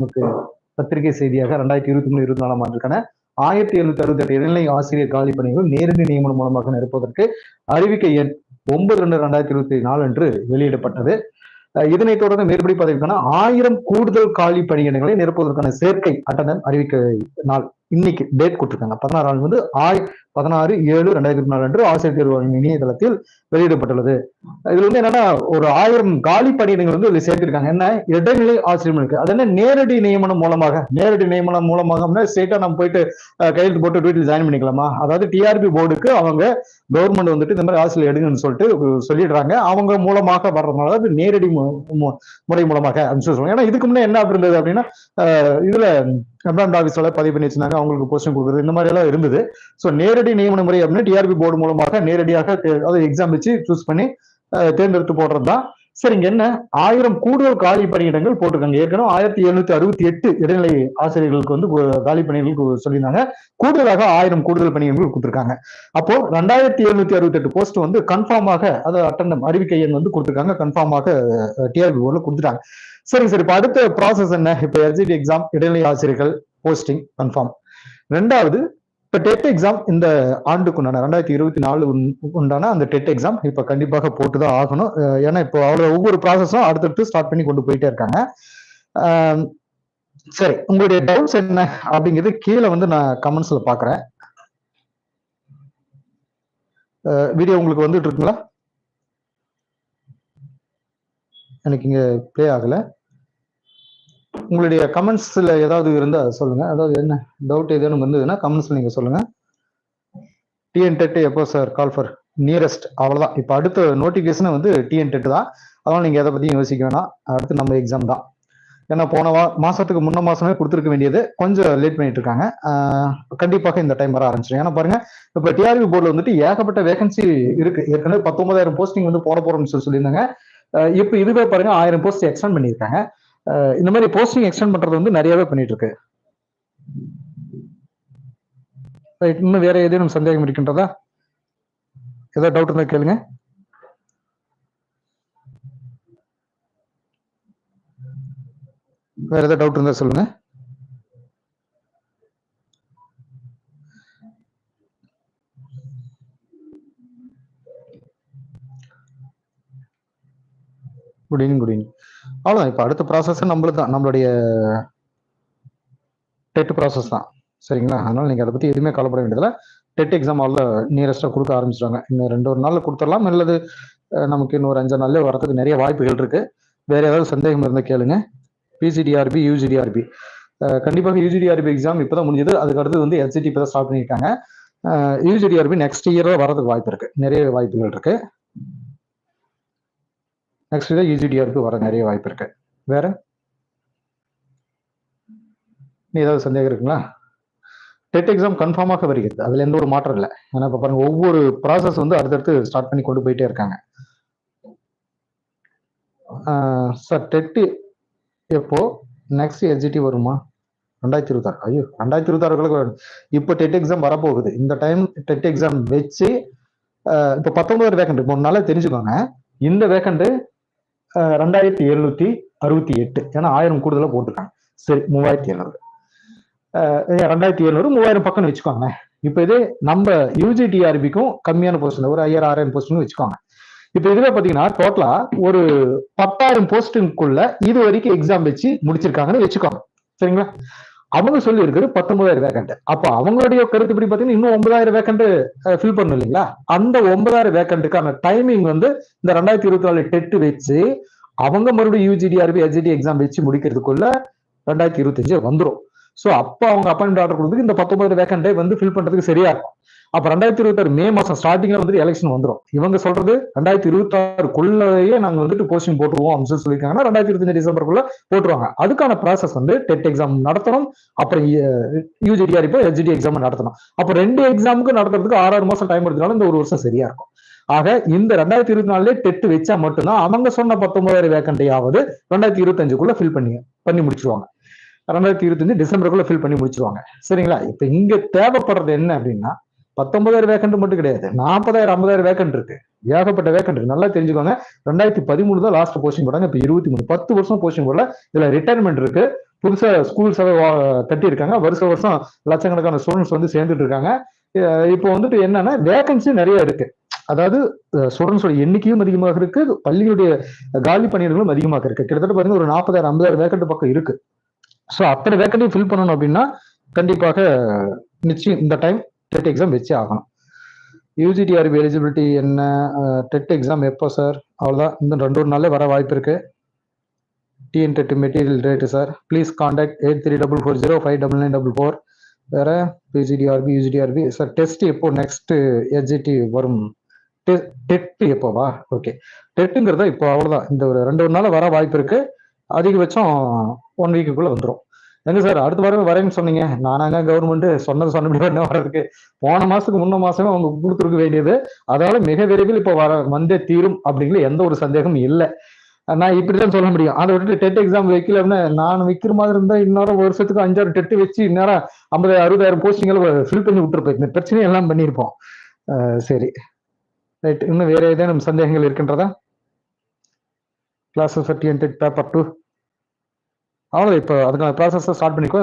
நமக்கு பத்திரிகை செய்தியாக ரெண்டாயிரத்தி இருபத்தி மூணு இருபத்தி நாலாம் ஆண்டுக்கான ஆயிரத்தி எழுநூத்தி அறுபத்தி எட்டு இடைநிலை ஆசிரியர் காலி பணிகள் நேரடி நியமனம் மூலமாக நிரப்புவதற்கு அறிவிக்கை எண் ஒன்பது ரெண்டு ரெண்டாயிரத்தி இருபத்தி நாலு அன்று வெளியிடப்பட்டது. இதனைத் தொடர்ந்து மேற்படி பதவிக்கான ஆயிரம் கூடுதல் காலி பணியிடங்களை நிரப்புவதற்கான சேர்க்கை அட்டணம் அறிவிக்கை நாள் இன்னைக்கு டேட் கொடுத்துருக்காங்க. பதினாறு வந்து ஆய் பதினாறு ஏழு ரெண்டாயிரத்தி இருபத்தி நாலு அன்று ஆசிரியர் தேர்வு இணையதளத்தில் வெளியிடப்பட்டுள்ளது. இதுல வந்து என்னன்னா ஒரு ஆயிரம் காலி பணியிடங்கள் வந்து இதுல சேர்த்திருக்காங்க. என்ன? இடைநிலை ஆசிரியம் இருக்கு. அது என்ன? நேரடி நியமனம் மூலமாக. நேரடி நியமனம் மூலமாக ஸ்ட்ரெயிட்டா நம்ம போயிட்டு கையெழுத்து போட்டு வீட்டில் ஜாயின் பண்ணிக்கலாமா? அதாவது டிஆர்பி போர்டுக்கு அவங்க கவர்மெண்ட் வந்துட்டு இந்த மாதிரி ஆசிரியர் எடுங்கன்னு சொல்லிட்டு சொல்லிடுறாங்க. அவங்க மூலமாக வர்றதுனால அது நேரடி மு- முறை மூலமாக அப்படின்னு சொல்லுவாங்க ஏன்னா இதுக்கு முன்னே என்ன அப்படி இருந்தது அப்படின்னா இதுல கம்ப்ளைண்ட் ஆஃபீஸோட பதிவு பண்ணி வச்சிருந்தாங்க. அவங்களுக்கு போஸ்டிங் கொடுக்குறது. இந்த மாதிரி எல்லாம் இருந்தது. ஸோ நேரடி நியமன முறை அப்படின்னு டிஆர்பி போர்டு மூலமாக நேரடியாக அதாவது எக்ஸாம் வச்சு சூஸ் பண்ணி தேர்ந்தெடுத்து போடுறது தான் சரி இங்க என்ன? ஆயிரம் கூடுதல் காலி பணியிடங்கள் போட்டிருக்காங்க. ஏற்கனவே ஆயிரத்தி எழுநூத்தி அறுபத்தி எட்டு இடைநிலை ஆசிரியர்களுக்கு வந்து காலி பணியிடங்கள் சொல்லியிருந்தாங்க. கூடுதலாக ஆயிரம் கூடுதல் பணியிடங்கள் கொடுத்துருக்காங்க. அப்போ ரெண்டாயிரத்தி எழுநூத்தி அறுபத்தி எட்டு போஸ்ட் வந்து கன்ஃபார்மாக அதை அட்டன் அறிவிக்கை எண் வந்து கொடுத்துருக்காங்க. கன்ஃபார்மாக டிஆர்பி போர்டில் கொடுத்துட்டாங்க. சரி சரி இப்போ அடுத்த ப்ராசஸ் என்ன? இப்போ எல்ஜிடி எக்ஸாம் இடைநிலை ஆசிரியர்கள் போஸ்டிங் கன்ஃபார்ம் ரெண்டாவது இப்ப டெட் எக்ஸாம் இந்த ஆண்டுக்குண்டான ரெண்டாயிரத்தி இருபத்தி நாலு உண்டான அந்த டெட் எக்ஸாம் இப்ப கண்டிப்பாக போட்டுதான் ஆகணும். ஏன்னா இப்போ அவ்வளோ ஒவ்வொரு ப்ராசஸும் அடுத்தடுத்து ஸ்டார்ட் பண்ணி கொண்டு போயிட்டே இருக்காங்க. சரி உங்களுடைய டவுட்ஸ் என்ன அப்படிங்கிறது கீழே வந்து நான் கமெண்ட்ஸ்ல பாக்குறேன். வீடியோ உங்களுக்கு வந்துட்டு இருக்குங்களா? எனக்கு இங்க ப்ளே ஆகலை. உங்களுடைய கமெண்ட்ஸில் ஏதாவது இருந்தால் சொல்லுங்க. அதாவது என்ன டவுட் ஏதேனும் வந்ததுன்னா கமெண்ட்ஸில் நீங்கள் சொல்லுங்க. டிஎன் டெட் எப்போ சார் கால் ஃபார் நியரஸ்ட் அவ்வளோதான் இப்போ அடுத்த நோட்டிஃபிகேஷனை வந்து டிஎன் டெட் தான். அதனால் நீங்கள் எதை பற்றியும் யோசிக்க வேணாம். அடுத்து நம்ம எக்ஸாம் தான். ஏன்னா போன வா மாசத்துக்கு முன்ன மாசமே கொடுத்துருக்க வேண்டியது கொஞ்சம் லேட் பண்ணிட்டு இருக்காங்க. கண்டிப்பாக இந்த டைம் வர ஆரம்பிச்சிடும் ஏன்னா பாருங்க இப்போ டிஆர்பி போர்டில் வந்துட்டு ஏகப்பட்ட வேகன்சி இருக்கு. ஏற்கனவே பத்தொன்பதாயிரம் போஸ்டிங் வந்து போட போறோம்னு சொல்லி சொல்லியிருந்தாங்க. இப்போ இதுவே பாருங்க ஆயிரம் போஸ்ட் எக்ஸ்டெண்ட் பண்ணியிருக்காங்க. இந்த மாதிரி போஸ்டிங் எக்ஸ்டெண்ட் பண்றது வந்து நிறையவே பண்ணிட்டு இருக்கு ரைட் இன்னும் வேற ஏதேனும் சந்தேகம் இருக்கின்றதா? ஏதாவது டவுட் இருந்தா கேளுங்க. வேற ஏதாவது டவுட் இருந்தா சொல்லுங்க. குட் ஈவினிங் குட் ஈவினிங் அவ்வளோதான் இப்போ அடுத்த ப்ராசஸ் நம்மளுக்கு தான் நம்மளுடைய டெட் ப்ராசஸ் தான். சரிங்களா? அதனால நீங்கள் அதை பற்றி எதுவுமே கவலைப்பட வேண்டியதில்லை. டெட் எக்ஸாம் அவ்வளோ நியரஸ்ட்டாக கொடுக்க ஆரம்பிச்சிட்டாங்க இன்னும் ரெண்டு ஒரு நாளில் கொடுத்துடலாம். அல்லது நமக்கு இன்னொரு அஞ்சு நாள்லேயே வரதுக்கு நிறைய வாய்ப்புகள் இருக்கு. வேற ஏதாவது சந்தேகம் இருந்தால் கேளுங்க. பிசிடிஆர்பி யூஜிடிஆர்பி கண்டிப்பாக யூஜிடிஆர்பி எக்ஸாம் இப்போ தான் முடிஞ்சது. அதுக்கு அடுத்து வந்து எல்சிடி இப்போ தான் ஸ்டார்ட் பண்ணியிருக்காங்க. யூஜிடிஆர்பி நெக்ஸ்ட் இயர் வரதுக்கு வாய்ப்பு இருக்கு. நிறைய வாய்ப்புகள் இருக்கு. நெக்ஸ்ட் இயர் யூஜிடிஆர்பி வர நிறைய வாய்ப்பு இருக்கு. வேற? நீ ஏதாவது சந்தேகம் இருக்குங்களா? டெட் எக்ஸாம் கன்ஃபார்மாக வருகிறது. அதுல எந்த ஒரு மாற்றம் இல்லை. ஏன்னா இப்போ பாருங்க ஒவ்வொரு ப்ராசஸ் வந்து அடுத்தடுத்து ஸ்டார்ட் பண்ணி கொண்டு போயிட்டே இருக்காங்க. சார் டெட்டு எப்போ? நெக்ஸ்ட் எஸ்ஜிடி வருமா? ரெண்டாயிரத்தி இருபத்தாறு. ஐயோ ரெண்டாயிரத்தி இருபத்தாறுகளுக்கு இப்போ டெட் எக்ஸாம் வரப்போகுது. இந்த டைம் டெட் எக்ஸாம் வச்சு இப்போ பத்தொன்பது வேக்கண்ட் இப்போ நாளாக தெரிஞ்சுக்கோங்க. இந்த வேக்கண்ட் ரெண்டாயிரத்தி எழுநூத்தி அறுபத்தி எட்டு. ஏன்னா ஆயிரம் கூடுதலாக போட்டிருக்காங்க. சரி மூவாயிரத்தி எழுநூறு. ரெண்டாயிரத்தி எழுநூறு மூவாயிரம் பக்கம்னு வச்சுக்கோங்க. இப்போ இது நம்ம யூஜிடிஆர்பிக்கும் கம்மியான போஸ்ட் ஒரு ஐயாயிரம் ஆறாயிரம் போஸ்ட்னு வச்சுக்கோங்க. இப்போ இதுல பாத்தீங்கன்னா டோட்டலா ஒரு பத்தாயிரம் போஸ்டிங்குள்ள இது வரைக்கும் எக்ஸாம் வச்சு முடிச்சிருக்காங்கன்னு வச்சுக்கோங்க. சரிங்களா? அவங்க சொல்லி இருக்குது பத்தொன்பதாயிரம் வேக்கண்ட் அப்ப அவங்களுடைய கருத்துப்படி பாத்தீங்கன்னா இன்னும் ஒன்பதாயிரம் வேக்கண்ட் ஃபில் பண்ணும் இல்லைங்களா? அந்த ஒன்பதாயிரம் வேக்கண்ட்டுக்கான டைமிங் வந்து இந்த ரெண்டாயிரத்தி இருபத்தி நாலு டெட் வச்சு அவங்க மறுபடியும் யூஜிடிஆர்பி எஸ்ஜிடி எக்ஸாம் வச்சு முடிக்கிறதுக்குள்ள ரெண்டாயிரத்தி இருபத்தஞ்சு வந்துரும். ஸோ அப்போ அவங்க அப்பாயின்மெண்ட் ஆர்டர் கொடுத்து இந்த பத்தொன்பது வேக்கண்டே வந்து ஃபில் பண்றதுக்கு சரியா இருக்கும். அப்ப ரெண்டாயிரத்தி இருபத்தாறு மே மாசம் ஸ்டார்டிங்ல வந்துட்டு எலெக்ஷன் வந்துடும் இவங்க சொல்றது ரெண்டாயிரத்தி இருபத்தாறுக்குள்ளேயே நாங்க வந்துட்டு போஸ்டிங் போட்டுருவோம் அப்படின்னு சொல்லி சொல்லியிருக்காங்கன்னா ரெண்டாயிரத்தி இருபத்தஞ்சு டிசம்பருக்குள்ள போட்டுருவாங்க. அதுக்கான ப்ராசஸ் வந்து டெட் எக்ஸாம் நடத்தணும். அப்புறம் யூஜிடிஆர் இப்போ எஸ்ஜிடி எக்ஸாம் நடத்தணும். அப்ப ரெண்டு எக்ஸாமுக்கு நடத்துறதுக்கு ஆறு ஆறு மாசம் டைம் எடுத்தனால இந்த ஒரு வருஷம் சரியா இருக்கும். ஆக இந்த ரெண்டாயிரத்தி இருபத்தி நாலுல டெட் வச்சா மட்டும்தான் அவங்க சொன்ன பத்தொன்பதாயிரம் வேக்கண்டையாவது ரெண்டாயிரத்தி இருபத்தஞ்சுக்குள்ள ஃபில் பண்ணி பண்ணி முடிச்சிருவாங்க. ரெண்டாயிரத்தி இருபத்தஞ்சு டிசம்பருக்குள்ள ஃபில் பண்ணி முடிச்சிருவாங்க. சரிங்களா? இப்ப இங்க தேவைப்படுறது என்ன அப்படின்னா பத்தொன்பதாயிரம் வேக்கண்ட் மட்டும் கிடையாது. நாற்பதாயிரம் ஐம்பதாயிரம் வேக்கண்ட் இருக்கு. ஏகப்பட்ட வேக்கண்ட் இருக்கு. நல்லா தெரிஞ்சுக்கோங்க. ரெண்டாயிரத்தி பதிமூணு தான் லாஸ்ட் போஸ்டிங் போட்டாங்க. இப்போ இருபத்தி மூணு பத்து வருஷம் போஸ்டிங் போடல. இதுல ரிட்டையர்மெண்ட் இருக்கு. புதுசா ஸ்கூல்ஸ் கட்டி இருக்காங்க வருஷ வருஷம் லட்சக்கணக்கான ஸ்டூடெண்ட்ஸ் வந்து சேர்ந்துட்டு இருக்காங்க. இப்போ வந்துட்டு என்னன்னா வேகன்சி நிறைய இருக்கு. அதாவது ஸ்டூடெண்ட்ஸோட எண்ணிக்கையும் அதிகமாக இருக்கு. பள்ளிகளுடைய காலி பணியிடங்களும் அதிகமாக இருக்கு. கிட்டத்தட்ட பாருங்க ஒரு நாற்பதாயிரம் ஐம்பதாயிரம் வேக்கண்ட் பக்கம் இருக்கு. ஸோ அத்தனை வேக்கண்டையும் ஃபில் பண்ணணும் அப்படின்னா கண்டிப்பாக நிச்சயம் இந்த டைம் டெட் எக்ஸாம் வச்சே ஆகணும். யூஜிடிஆர்பி எலிஜிபிலிட்டி என்ன? டெட் எக்ஸாம் எப்போ சார்? அவ்வளோதான் இந்த ரெண்டு ஒரு நாளில் வர வாய்ப்பு இருக்கு. TN TET material rate sir please contact eight three double four zero five double nine double four வேற பிஜிடிஆர்பி யூஜிடிஆர்பி சார் டெஸ்ட் எப்போ நெக்ஸ்ட் எஜிடி வரும்? டெட் எப்போவா? ஓகே டெட்டுங்கிறத இப்போ அவ்வளோதான் இந்த ஒரு ரெண்டு ஒரு நாள் வர வாய்ப்பு இருக்கு. அதிகபட்சம் ஒன் வீக்குக்குள்ளே வந்துடும் எங்க சார் அடுத்த வாரமே வரேன்னு சொன்னீங்க. நானாங்க கவர்மெண்ட் சொன்னது சொன்னபடி என்ன வர்றதுக்கு. போன மாசத்துக்கு முன்ன மாசமே அவங்க கொடுத்துருக்க வேண்டியது. அதனால மிக விரைவில் இப்போ வர வந்தே தீரும் அப்படிங்கிற எந்த ஒரு சந்தேகமும் இல்லை. நான் இப்படிதான் சொல்ல முடியும். அதை விட்டுட்டு டெட் எக்ஸாம் வைக்கல அப்படின்னா நான் விற்கிற மாதிரி இருந்தா இன்னொரு வருஷத்துக்கு அஞ்சாறு டெட்டு வச்சு இந்நேரம் ஐம்பது அறுபதாயிரம் போஸ்டிங்களை ஃபில் பண்ணி விட்டுருப்போம். இந்த பிரச்சனையை எல்லாம் பண்ணியிருப்போம். சரி. ரைட் இன்னும் வேற ஏதேனும் சந்தேகங்கள் இருக்கின்றதா? கிளாஸஸ் டெட் பேப்பர் டூ அவ்வளோ இப்போ அதுக்கான ப்ராசஸை ஸ்டார்ட் பண்ணிக்கோ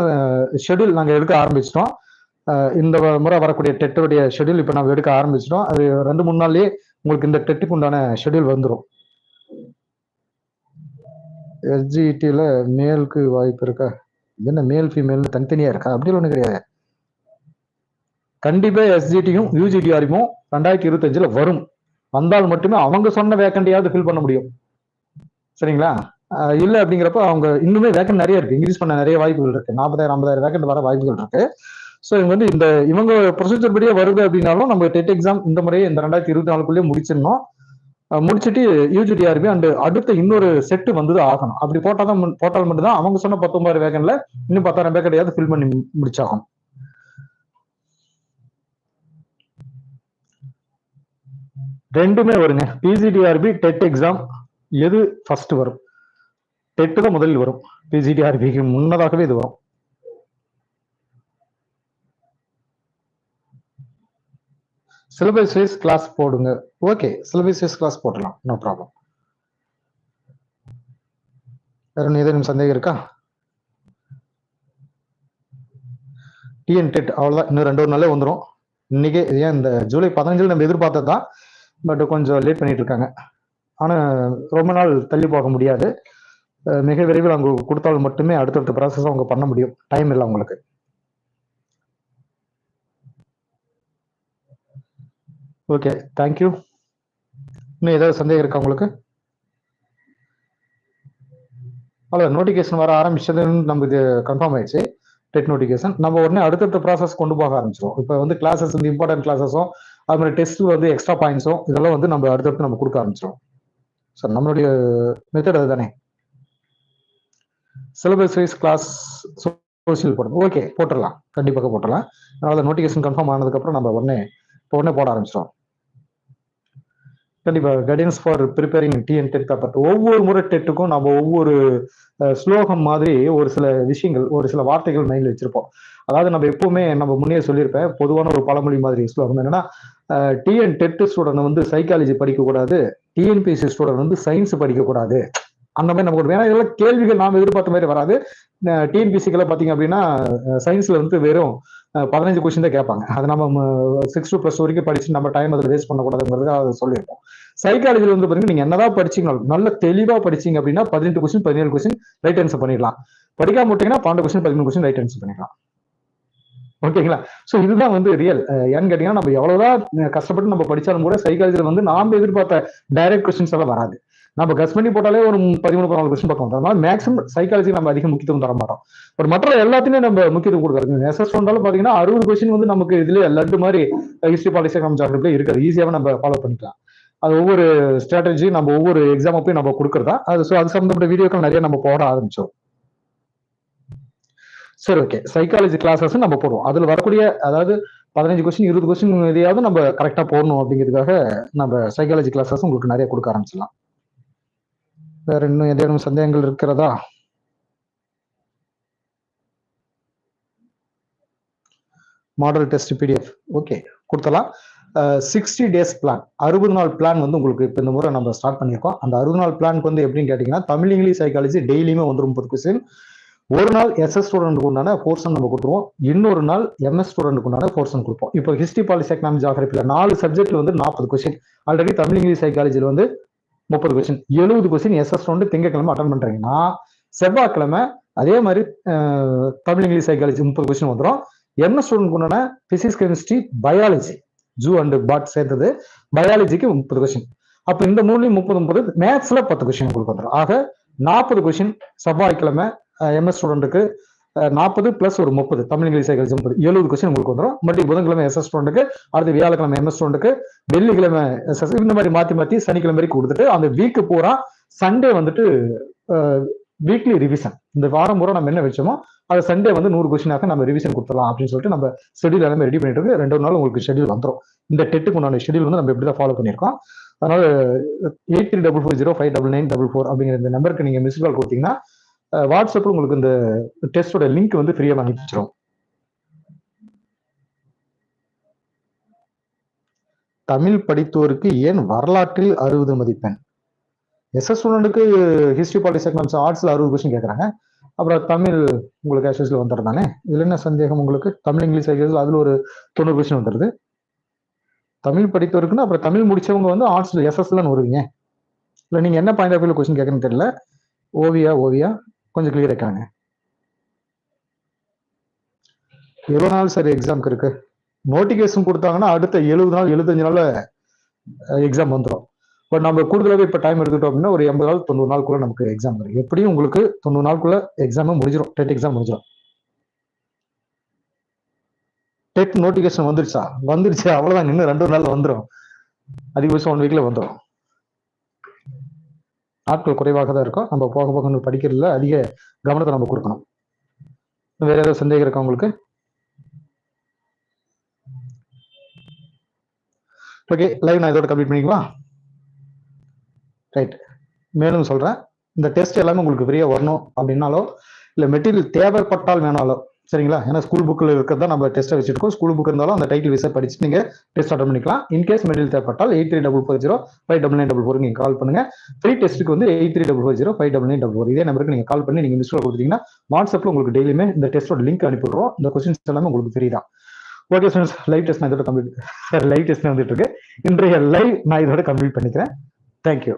ஷெடியூல் நாங்கள் எடுக்க ஆரம்பிச்சிட்டோம். இந்த வ- முறை வரக்கூடிய டெட்டுடைய ஷெடியூல் இப்போ நாங்கள் எடுக்க ஆரம்பிச்சிட்டோம். அது ரெண்டு மூணு நாள்லயே உங்களுக்கு இந்த டெட்டுக்கு உண்டான ஷெடியூல் வந்துடும் எஸ்ஜிடியில் மேலுக்கு வாய்ப்பு இருக்கா? என்ன மேல் ஃபீமேல்னு தனித்தனியாக இருக்கா? அப்படின்னு ஒன்றும் கிடையாது. கண்டிப்பாக எஸ்ஜிடியும் யூஜிடிஆரியும் ரெண்டாயிரத்தி இருபத்தஞ்சில் வரும். வந்தால் மட்டுமே அவங்க சொன்ன வேக்கண்டையாவது ஃபில் பண்ண முடியும். சரிங்களா? இல்லை அப்படிங்கிறப்ப அவங்க இன்னுமே வேக்கன் நிறைய இருக்கு. இன்க்ரீஸ் பண்ண நிறைய வாய்ப்புகள் இருக்கு. நாற்பதாயிரம் ஐம்பதாயிரம் வேக்கன் வர வாய்ப்புகள் இருக்கு. ஸோ இவங்க வந்து இந்த இவங்க ப்ரொசீஜர் படியே வருது அப்படின்னாலும் நம்ம டெட் எக்ஸாம் இந்த முறையே இந்த ரெண்டாயிரத்தி இருபத்தி நாலுக்குள்ளேயே முடிச்சிடணும். முடிச்சுட்டு முடிச்சிட்டு யூஜிடிஆர்பி அண்ட் அடுத்த இன்னொரு செட்டு வந்து ஆகணும். அப்படி போட்டால் தான் போட்டால் மட்டும்தான் அவங்க சொன்ன பத்தொன்பது வேகன்ல இன்னும் பத்தாயிரம் வேக்கண்டையாவது ஃபில் பண்ணி முடிச்சாகும் ரெண்டுமே வருங்க. பிஜிடிஆர்பி டெட் எக்ஸாம் எது ஃபர்ஸ்ட் வரும்? டெட்டு தான் முதலில் வரும். பிஜிடிஆர்பிக்கு முன்னதாகவே இது வரும். சிலபஸ் வைஸ் கிளாஸ் போடுங்க. ஓகே சிலபஸ் வைஸ் கிளாஸ் போடலாம். நோ ப்ராப்ளம் வேற ஏதேனும் சந்தேகம் இருக்கா? டிஎன் டெட் அவ்வளோதான் இன்னும் ரெண்டு ஒரு நாளே வந்துடும் இன்னைக்கே ஏன் இந்த ஜூலை பதினஞ்சில் நம்ம எதிர்பார்த்தது தான் பட் கொஞ்சம் லேட் பண்ணிட்டு இருக்காங்க. ஆனால் ரொம்ப நாள் தள்ளி போக முடியாது. மிக விரைவில் அவங்க கொடுத்தால் மட்டுமே அடுத்தடுத்த ப்ராசஸ் அவங்க பண்ண முடியும். டைம் இல்லை அவங்களுக்கு. ஓகே தேங்க்யூ இன்னும் ஏதாவது சந்தேகம் இருக்கா உங்களுக்கு? அவ்வளோ நோட்டிஃபிகேஷன் வர ஆரம்பிச்சதுன்னு நமக்கு கன்ஃபார்ம் ஆயிடுச்சு. டெட் நோட்டிஃபிகேஷன் நம்ம உடனே அடுத்தடுத்த ப்ராசஸ் கொண்டு போக ஆரம்பிச்சிடும் இப்போ வந்து கிளாஸஸ் வந்து இம்பார்ட்டன்ட் கிளாஸஸும் அது மாதிரி டெஸ்ட் வந்து எக்ஸ்ட்ரா பாயிண்ட்ஸும் இதெல்லாம் வந்து நம்ம அடுத்தடுத்து நம்ம கொடுக்க ஆரம்பிச்சிடும் சார் நம்மளுடைய மெத்தட் அதுதானே? சிலபஸ் வைஸ் கிளாஸ் சோசியல் போடணும். ஓகே போட்டுடலாம். கண்டிப்பாக போட்டுடலாம். அதனால நோட்டிஃபிகேஷன் கன்ஃபார்ம் ஆனதுக்கப்புறம் நம்ம உடனே இப்போ உடனே போட ஆரம்பிச்சிடும் கண்டிப்பாக guidance for preparing TN TET paper ஒவ்வொரு முறை டெட்டுக்கும் நம்ம ஒவ்வொரு ஸ்லோகம் மாதிரி ஒரு சில விஷயங்கள் ஒரு சில வார்த்தைகள் மைண்டில் வச்சிருப்போம். அதாவது நம்ம எப்பவுமே நம்ம முன்னே சொல்லியிருப்பேன் பொதுவான ஒரு பழமொழி மாதிரி ஸ்லோகம் என்னன்னா டிஎன் டெட் ஸ்டூடெண்ட் வந்து சைக்காலஜி படிக்கக்கூடாது டிஎன்பிஎஸ்சி ஸ்டூடெண்ட் வந்து சயின்ஸ் படிக்கக்கூடாது. அந்த மாதிரி நமக்கு வேணா இதெல்லாம் கேள்விகள் நாம் எதிர்பார்த்த மாதிரி வராது. டிஎன்பிசிக்கெல்லாம் பார்த்தீங்க அப்படின்னா சயின்ஸ்ல வந்து வெறும் பதினஞ்சு கொஸ்டின் தான் கேட்பாங்க. அது நம்ம சிக்ஸ் டு ப்ளஸ் வரைக்கும் படிச்சு நம்ம டைம் அதில் வேஸ்ட் பண்ணக்கூடாதுங்கிறதுக்காக அதை சொல்லியிருக்கோம். சைக்காலஜியில் வந்து பார்த்தீங்கன்னா நீங்க என்னதான் படிச்சீங்க நல்ல தெளிவாக படிச்சீங்க அப்படின்னா பதினெட்டு கொஸ்டின் பதினேழு கொஸ்டின் ரைட் ஆன்சர் பண்ணிடலாம். படிக்காம விட்டீங்கன்னா பன்னெண்டு கொஸ்டின் பதிமூணு கொஸ்டின் ரைட் ஆன்சர் பண்ணிடலாம். ஓகேங்களா? ஸோ இதுதான் வந்து ரியல் ஏன்னு கேட்டீங்கன்னா நம்ம எவ்வளவுதான் கஷ்டப்பட்டு நம்ம படிச்சாலும் கூட சைக்காலஜியில் வந்து நாம எதிர்பார்த்த டைரக்ட் கொஸ்டின்ஸ் எல்லாம் வராது. நம்ம கஸ் பண்ணி போட்டாலே ஒரு பதிமூணு பதினாலு கொஸ்டின் பக்கம் வரும். அதனால மேக்ஸிமம் சைக்காலஜி நம்ம அதிக முக்கியத்துவம் தர மாட்டோம். பட் மற்ற எல்லாத்தையுமே நம்ம முக்கியத்துவம் கொடுக்குறது எஸ்எஸ் வந்தாலும் பாத்தீங்கன்னா அறுபது கொஸ்டின் வந்து நமக்கு இதுல லட்டு மாதிரி ஹிஸ்டரி பாலிசி எக்கனாமிக் ஜாகிரபில இருக்காது. ஈஸியாவே நம்ம ஃபாலோ பண்ணிக்கலாம். அது ஒவ்வொரு ஸ்ட்ராட்டஜி நம்ம ஒவ்வொரு எக்ஸாம் அப்பயும் நம்ம கொடுக்குறதா? அது ஸோ அது சம்பந்தப்பட்ட வீடியோக்கள் நிறைய நம்ம போட ஆரம்பிச்சோம் சரி ஓகே சைக்காலஜி கிளாஸஸ் நம்ம போடுவோம். அதுல வரக்கூடிய அதாவது பதினஞ்சு கொஸ்டின் இருபது கொஸ்டின் இதையாவது நம்ம கரெக்டா போடணும் அப்படிங்கிறதுக்காக நம்ம சைக்காலஜி கிளாஸஸ் உங்களுக்கு நிறைய கொடுக்க ஆரம்பிச்சிடலாம். வேற இன்னும் ஏதேனும் சந்தேகங்கள் இருக்கிறதா? மாடல் டெஸ்ட் பிடிஎஃப் ஓகே கொடுத்தலாம் சிக்ஸ்டி டேஸ் பிளான் அறுபது நாள் பிளான் வந்து உங்களுக்கு இப்போ இந்த முறை நம்ம ஸ்டார்ட் பண்ணியிருக்கோம். அந்த அறுபது நாள் பிளானுக்கு வந்து எப்படின்னு கேட்டிங்கன்னா தமிழ் இங்கிலீஷ் சைக்காலஜி டெய்லியுமே வந்துடும் முப்பது கொஸ்டின் ஒரு நாள் எஸ்எஸ் ஸ்டூடெண்ட்டுக்கு உண்டான போர்ஷன் நம்ம கொடுத்துருவோம். இன்னொரு நாள் எம்எஸ் ஸ்டூடெண்ட்டுக்கு உண்டான போர்ஷன் கொடுப்போம். இப்போ ஹிஸ்ட்ரி பாலிசி எக்கனாமிக் ஜாகிரபியில் நாலு சப்ஜெக்ட்ல வந்து நாற்பது கொஸ்டின் ஆல்ரெடி தமிழ் இங்கிலீஷ் சைக்காலஜியில் வந்து முப்பது கொஸ்டின் எழுபது கொஸ்டின் எஸ்எஸ் ரவுண்டு திங்கக்கிழமை அட்டன் பண்றீங்கன்னா செவ்வாய்க்கிழமை அதே மாதிரி தமிழ் இங்கிலீஷ் சைக்காலஜி முப்பது கொஸ்டின் வந்துடும் என்ன ஸ்டூடெண்ட் உண்டான physics chemistry biology zoo and bot சேர்ந்தது. பயாலஜிக்கு முப்பது கொஸ்டின் அப்போ இந்த மூணுலையும் முப்பது முப்பது மேத்ஸ்ல பத்து கொஸ்டின் உங்களுக்கு வந்துடும் ஆக நாற்பது கொஸ்டின் செவ்வாய்க்கிழமை எம்எஸ் ஸ்டூடெண்ட்டுக்கு நாற்பது பிளஸ் ஒரு முப்பது. தமிழ் இங்கிலீஷ் சைக்கிள் முப்பது எழுபது கொஸ்டின் உங்களுக்கு வந்துடும் மறுபடியும் புதன்கிழமை எஸ்எஸ் ஸ்டூடெண்ட்டுக்கு அடுத்து வியாழக்கிழமை எம்எஸ் ஸ்டூடெண்ட்டுக்கு வெள்ளிக்கிழமை எஸ்எஸ் இந்த மாதிரி மாத்தி மாத்தி சனிக்கிழமை வரைக்கும் கொடுத்துட்டு அந்த வீக்கு பூரா சண்டே வந்துட்டு வீக்லி ரிவிஷன் இந்த வாரம் பூரா நம்ம என்ன வச்சோமோ அது சண்டே வந்து நூறு கொஸ்டினாக நம்ம ரிவிஷன் கொடுத்துடலாம் அப்படின்னு சொல்லிட்டு நம்ம ஷெடியூல் எல்லாமே ரெடி பண்ணிட்டு இருக்கு. ரெண்டு நாள் உங்களுக்கு ஷெடியூல் வந்துடும் இந்த டெட்டுக்கு உண்டான ஷெடியூல் வந்து நம்ம எப்படி தான் ஃபாலோ பண்ணியிருக்கோம். அதனால eight three double four zero five double nine double four அப்படிங்கிற இந்த நம்பருக்கு நீங்க மிஸ் கால் கொடுத்தீங்கன்னா வாட்ஸ்அப்பில் வாட்ஸ்அப்ல உங்களுக்கு இந்த டெஸ்டோட லிங்க் வந்து ஃப்ரீயாக அனுப்பிச்சிடும் தமிழ் படித்தோருக்கு ஏன் வரலாற்றில் அறுபது மதிப்பெண்? எஸ்எஸ் ஸ்டூடெண்ட்டுக்கு ஹிஸ்டரி பாலிட்டிக்ஸ் எக்கனாமிக்ஸ் ஆர்ட்ஸ்ல அறுபது கொஸ்டின் கேட்குறாங்க. அப்புறம் தமிழ் உங்களுக்கு எஸ்எஸ்ல வந்துடுறானே இதுல என்ன சந்தேகம் உங்களுக்கு? தமிழ் இங்கிலீஷ் ஐக்கியத்தில் அதுல ஒரு தொண்ணூறு கொஸ்டின் வந்துடுது. தமிழ் படித்தவருக்குன்னு அப்புறம் தமிழ் முடிச்சவங்க வந்து ஆர்ட்ஸ்ல எஸ்எஸ்லன்னு வருவீங்க இல்லை நீங்க என்ன பாயிண்ட் ஆஃப் வியூல கொஸ்டின் கேட்கறன்னு தெரியல. ஓவியா ஓவியா? கொஞ்சம் கிளியர் இருக்காங்க. எவ்வளவு நாள் சார் எக்ஸாம்க்கு இருக்கு? நோட்டிபிகேஷன் கொடுத்தாங்கன்னா அடுத்த எழுபது நாள் எழுபத்தஞ்சு நாள்ல எக்ஸாம் வந்துடும் பட் நம்ம கூடுதலாகவே இப்போ டைம் எடுத்துட்டோம் அப்படின்னா ஒரு எண்பது நாள் தொண்ணூறு நாளுக்குள்ள நமக்கு எக்ஸாம் வரும். எப்படியும் உங்களுக்கு தொண்ணூறு நாளுக்குள்ள எக்ஸாமும் முடிஞ்சிடும் டெட் எக்ஸாம் முடிஞ்சிடும் டெட் நோட்டிஃபிகேஷன் வந்துருச்சா? வந்துருச்சு. அவ்வளோதான் இன்னும் ரெண்டு நாள் வந்துடும் அதிகபட்சம் ஒன் வீக்ல வந்துடும் நாட்கள் குறைவாக தான் இருக்கும். நம்ம போக போக நம்ம படிக்கிறதுல அதிக கவனத்தை நம்ம கொடுக்கணும். வேற ஏதாவது சந்தேகம் இருக்கா உங்களுக்கு? ஓகே லைவ் நான் இதோட கம்ப்ளீட் பண்ணிக்கலாம் ரைட் மேலும் சொல்கிறேன் இந்த டெஸ்ட் எல்லாமே உங்களுக்கு ஃப்ரீயாக வரணும் அப்படின்னாலோ இல்லை மெட்டீரியல் தேவைப்பட்டால் வேணாலோ சரிங்களா? ஏன்னா ஸ்கூல் புக்கில் இருக்கிறதா நம்ம டெஸ்ட்டை வச்சிருக்கோம். ஸ்கூல் புக் இருந்தாலும் அந்த டைட்டில் விசை படிச்சு நீங்கள் டெஸ்ட் அட்டன் பண்ணிக்கலாம். இன்கேஸ் மெட்டீரியல் தேவைப்பட்டால் eight three double four zero five double nine double four நீங்கள் கால் பண்ணுங்க ஃப்ரீ டெஸ்ட்டுக்கு வந்து eight three double four zero five double nine double four இதே நம்பருக்கு நீங்கள் கால் பண்ணி நீங்கள் மிஸ் கொடுத்தீங்கன்னா வாட்ஸ்அப்பில் உங்களுக்கு டெய்லியுமே இந்த டெஸ்ட்டோட லிங்க் அனுப்பிடுறோம். இந்த கொஸ்டின்ஸ் எல்லாமே உங்களுக்கு ஃப்ரீ தான். ஓகே சார் லைவ் டெஸ்ட் நான் இதோட கம்ப்ளீட் சார் லைவ் டெஸ்ட் வந்துட்டு இருக்கு. இன்றைய லைவ் நான் இதோட கம்ப்ளீட் பண்ணிக்கிறேன். தேங்க்யூ